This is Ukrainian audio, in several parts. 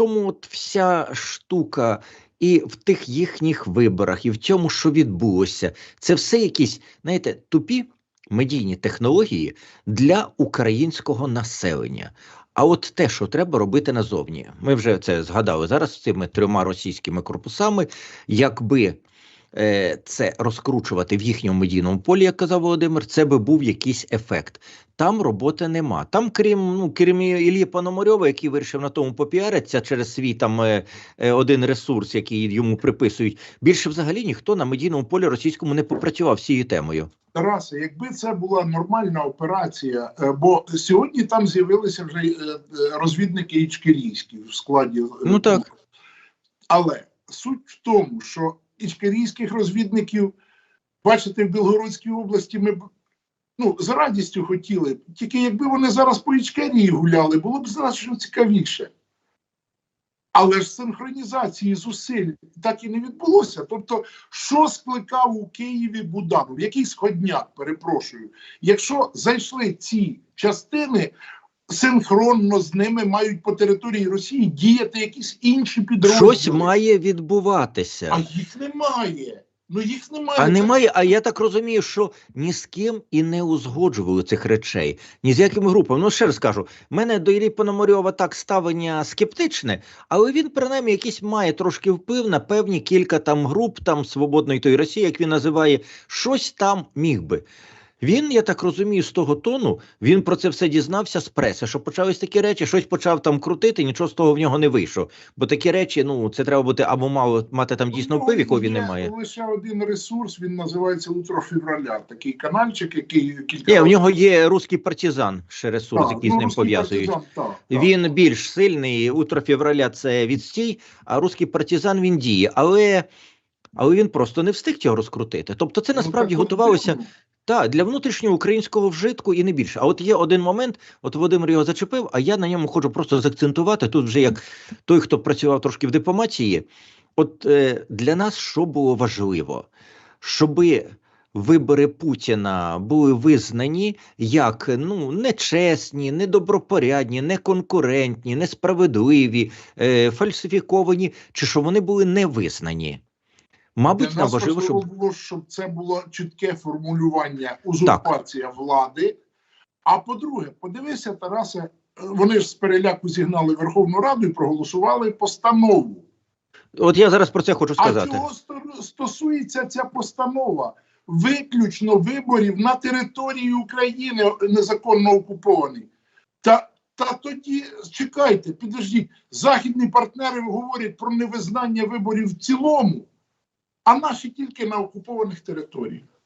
чому от вся штука і в тих їхніх виборах, і в цьому, що відбулося, це все якісь, знаєте, тупі медійні технології для українського населення. А от те, що треба робити назовні, ми вже це згадали зараз з цими трьома російськими корпусами, якби це розкручувати в їхньому медійному полі, як казав Володимир, це би був якийсь ефект. Там роботи нема. Там, крім ну крім Іллі Пономарьова, який вирішив на тому попіаритися через свій там е, е, один ресурс, який йому приписують. Більше взагалі ніхто на медійному полі російському не попрацював з цією темою. Тарасе, якби це була нормальна операція, е, бо сьогодні там з'явилися вже е, е, розвідники ічкерійські в складі. е, Ну, так. Але суть в тому, що ічкерійських розвідників, бачите, в Білгородській області ми б ну, з радістю хотіли. Тільки якби вони зараз по Ічкерії гуляли, було б значно цікавіше. Але ж синхронізації зусиль так і не відбулося. Тобто, що скликав у Києві Буданов? Який сходняк, перепрошую. Якщо зайшли ці частини, синхронно з ними мають по території Росії діяти якісь інші підрозділи. Щось має відбуватися. А їх немає. Ну їх немає. А немає, а я так розумію, що ні з ким і не узгоджували цих речей, ні з якими групами. Ну ще раз кажу, в мене до Іллі Пономарьова так ставлення скептичне, але він принаймні якийсь має трошки вплив на певні кілька там груп, там свободної тої Росії, як він називає, щось там міг би. Він, я так розумію, з того тону він про це все дізнався з преси, що почались такі речі, щось почав там крутити, нічого з того в нього не вийшло. Бо такі речі, ну це треба бути або мало мати там дійсно Ну, вплив, якого він не має. Лише один ресурс, він називається Утро февраля. Такий канальчик, який кілька Ні, в нього є русський партизан, ще ресурс, Так, який з ну, ним русський пов'язують. партизан, так, так. Він більш сильний. Утро февраля це відстій, а русський партизан він діє. Але, але він просто не встиг цього розкрутити. Тобто, це Ну, насправді так готувалося дивно. та, для внутрішнього українського вжитку і не більше. А от є один момент, от Володимир його зачепив, а я на ньому хочу просто заакцентувати. Тут вже як той, хто працював трошки в дипломатії. От е, для нас що було важливо? Щоби вибори Путіна були визнані як ну нечесні, недобропорядні, неконкурентні, несправедливі, е, фальсифіковані, чи що вони були не визнані. Мабуть, нам важливо, щоб було, щоб це було чітке формулювання узурпація влади. А по-друге, подивися, Тарасе, вони ж з переляку зігнали Верховну Раду і проголосували постанову. от я зараз про це хочу сказати. А чого сто- стосується ця постанова? Виключно виборів на території України незаконно окупованій. Та, та тоді чекайте, підождіть, західні партнери говорять про невизнання виборів в цілому, а наші тільки на окупованих територіях.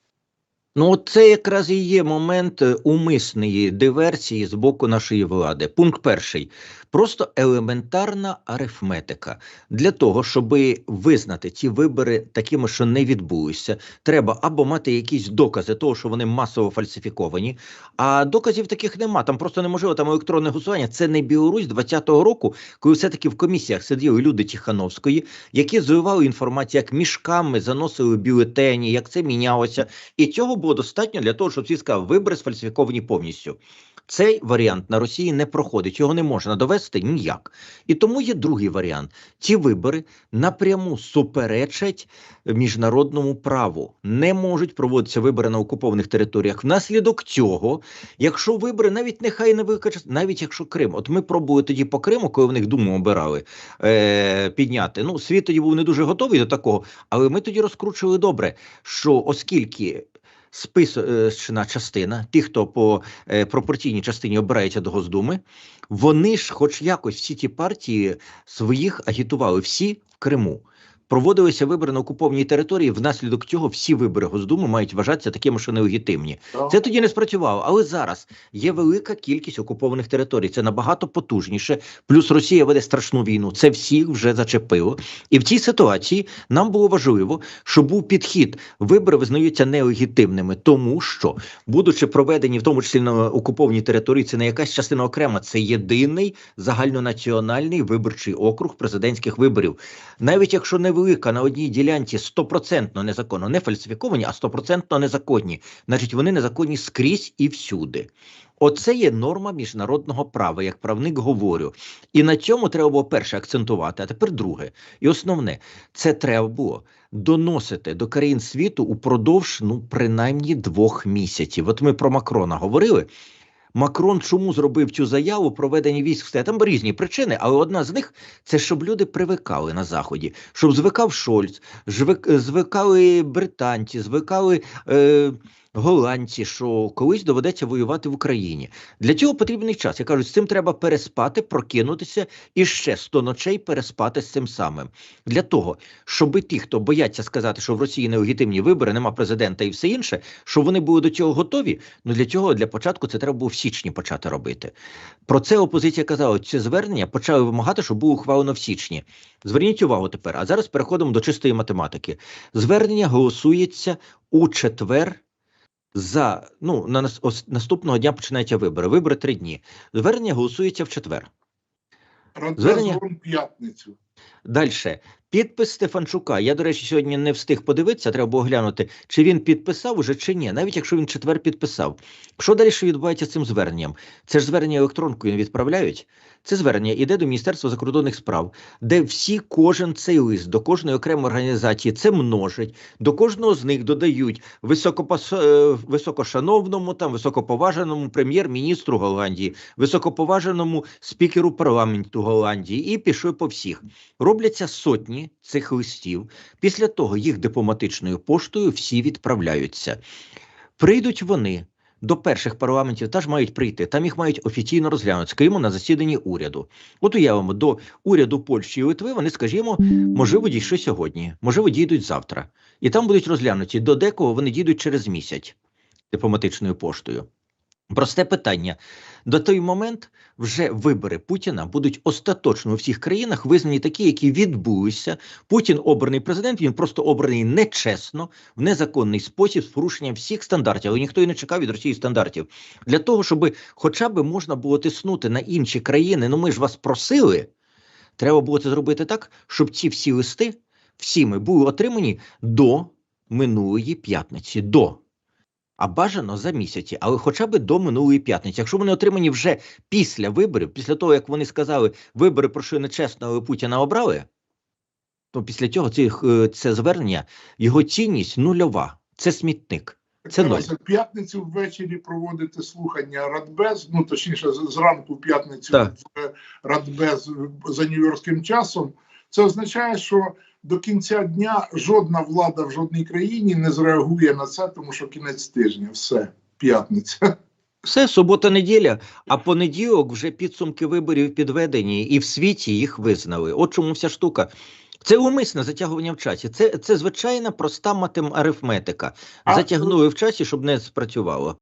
Ну, це якраз і є момент е, умисної диверсії з боку нашої влади. Пункт перший. Просто елементарна арифметика. Для того, щоб визнати ці вибори такими, що не відбулися, треба або мати якісь докази того, що вони масово фальсифіковані, а доказів таких нема. Там просто неможливо там електронне голосування. Це не Білорусь 20-го року, коли все-таки в комісіях сиділи люди Тихановської, які зливали інформацію, як мішками заносили бюлетені, як це мінялося. І цього було достатньо для того, щоб всі сказали, вибори сфальсифіковані повністю. Цей варіант на Росії не проходить, його не можна довести ніяк. І тому є другий варіант: ці вибори напряму суперечать міжнародному праву. Не можуть проводитися вибори на окупованих територіях. Внаслідок цього, якщо вибори, навіть нехай не викачать, навіть якщо Крим, от ми пробували тоді по Криму, коли в них думу обирали е, підняти. Ну, світ тоді був не дуже готовий до такого, але ми тоді розкручували добре, що оскільки списочна частина, ті, хто по е, пропорційній частині обирається до Госдуми, вони ж, хоч якось, всі ті партії своїх агітували, всі в Криму. Проводилися вибори на окупованій території. Внаслідок цього всі вибори Госдуми мають вважатися такими, що нелегітимні. Це тоді не спрацювало, але зараз є велика кількість окупованих територій. Це набагато потужніше. Плюс Росія веде страшну війну. Це всіх вже зачепило. І в цій ситуації нам було важливо, щоб був підхід. Вибори визнаються нелегітимними, тому що, будучи проведені, в тому числі на окупованій території, це не якась частина окрема, це єдиний загальнонаціональний виборчий округ президентських виборів. Навіть якщо не велика на одній ділянці стопроцентно незаконно, не фальсифіковані, а стопроцентно незаконні. Значить, вони незаконні скрізь і всюди. Оце є норма міжнародного права, як правник говорю. І на цьому треба було перше акцентувати, а тепер друге. І основне, це треба було доносити до країн світу упродовж ну принаймні двох місяців. От ми про Макрона говорили. Макрон чому зробив цю заяву про ведення військ? Все там різні причини, але одна з них це щоб люди привикали на заході, щоб звикав Шольц, звик, звикали британці, звикали е, голландці, що колись доведеться воювати в Україні. Для цього потрібний час. Я кажу, з цим треба переспати, прокинутися і ще 100 ночей переспати з цим самим. Для того, щоб ті, хто бояться сказати, що в Росії нелегітимні вибори, нема президента і все інше, щоб вони були до цього готові. Ну для цього для початку це треба було в січні почати робити. Про це опозиція казала. Це звернення почали вимагати, щоб було ухвалено в січні. Зверніть увагу тепер. А зараз переходимо до чистої математики. Звернення голосується у четвер. За ну на наступного дня починаються вибори. Вибори три дні. Звернення голосується в четвер. Звернення? П'ятницю. Далі. Підпис Стефанчука. Я, до речі, сьогодні не встиг подивитися, треба було глянути, чи він підписав уже, чи ні, навіть якщо він четвер підписав. Що далі відбувається з цим зверненням? Це ж звернення електронкою відправляють. Це звернення йде до Міністерства закордонних справ, де всі, кожен цей лист до кожної окремої організації це множать, до кожного з них додають високопос... е, високошановному, там, високоповаженому прем'єр-міністру Голландії, високоповаженому спікеру парламенту Голландії, і пішли по всіх. Робляться сотні цих листів. Після того їх дипломатичною поштою всі відправляються. Прийдуть вони до перших парламентів, теж мають прийти. Там їх мають офіційно розглянути, скажімо, на засіданні уряду. От уявимо, до уряду Польщі і Литви вони, скажімо, можливо, дійшли сьогодні, можливо, дійдуть завтра. І там будуть розглянуті. До декого вони дійдуть через місяць дипломатичною поштою. Просте питання. До той момент вже вибори Путіна будуть остаточно у всіх країнах визнані такі, які відбулися. Путін обраний президент, він просто обраний нечесно, в незаконний спосіб з порушенням всіх стандартів. Але ніхто і не чекав від Росії стандартів. Для того, щоб хоча б можна було тиснути на інші країни, ну ми ж вас просили. Треба було це зробити так, щоб ці всі листи всіми були отримані до минулої п'ятниці. До. А бажано за місяці, але хоча б до минулої п'ятниці. Якщо вони отримані вже після виборів, після того як вони сказали, вибори пройшли нечесно, але Путіна обрали, то після цього цих, е, це звернення, його цінність нульова. Це смітник. Це ноль. П'ятницю ввечері проводити слухання Радбез, ну точніше, зранку в п'ятницю в Радбез за нью-йоркським часом. Це означає, що до кінця дня жодна влада в жодній країні не зреагує на це, тому що кінець тижня, все, п'ятниця. Все, субота, неділя, а понеділок вже підсумки виборів підведені, і в світі їх визнали. От чому вся штука. Це умисне затягування в часі. Це, це звичайна проста матем арифметика. Затягнули в часі, щоб не спрацювало.